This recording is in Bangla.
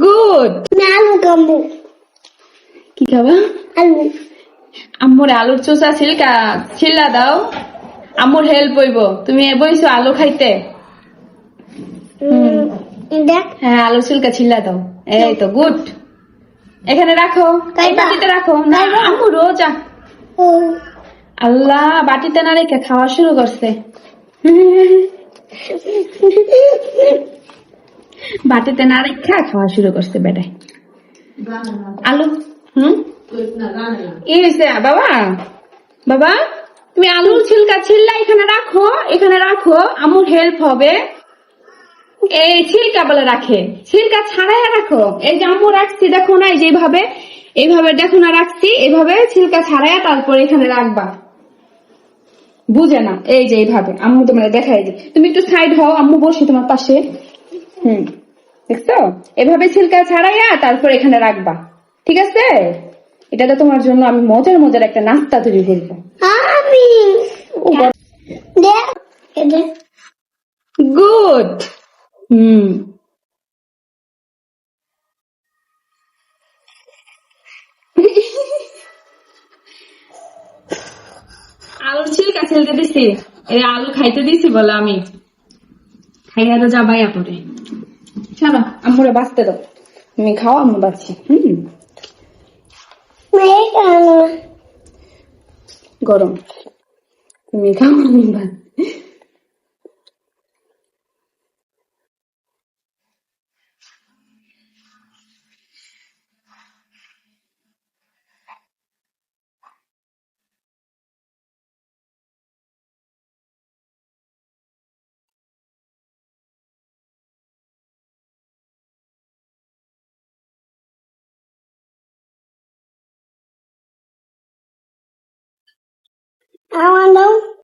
গুড। আলু কি খাবা? আলু। আম্মুর আলুর চোষা ছিলকা দাও। আম্মুর হেল্প হইব। তুমি বইছো আলু খাইতে। হ্যাঁ আলু ছিলকা ছিল্লা দাও। এই তো গুড। এখানে রাখো। বাটিতে রাখো। না? আম্মু রোজ। আল্লাহ বাটিতে না রেখে খাওয়া শুরু করছে। বাটিতে না রেখে খাওয়া শুরু করছে বেটায় আলু, হুম? এই বাবা। বাবা, তুমি আলুর ছিলকা ছিল্লা, এখানে রাখো এখানে রাখো, আমুর হেল্প হবে। এই ছিলকা বলে রাখে। ছিলকা ছাড়াই রাখো। এই যে আম্মু রাখছি, দেখো না, এই যেভাবে এইভাবে দেখো না, রাখছি, এইভাবে ছিলকা ছাড়াই তারপর এখানে রাখবা। বুঝে না, এই যে এইভাবে, আম্মু তোমার দেখাই তুমি একটু সাইড হও, আম্মু বসে তোমার পাশে। হুম। দেখছ এভাবে ছিলকা ছাড়াইয়া তারপর এখানে রাখবা। ঠিক আছে? এটা তো তোমার জন্য আমি মজার মজার একটা নাস্তা তৈরি করব। আমি। গুড। হুম। আলুর ছিলকা ছিলতে দিছি। এই আলু খাইতে দিছি বলে আমি। খাইয়া তো যাবাইয়া পরে চলো আম্মুরে বাঁচতে দাও। তুমি খাও আম্মু বাঁচছি। হুম। গরম। তুমি খাও আমি বাঁচ আমার দাও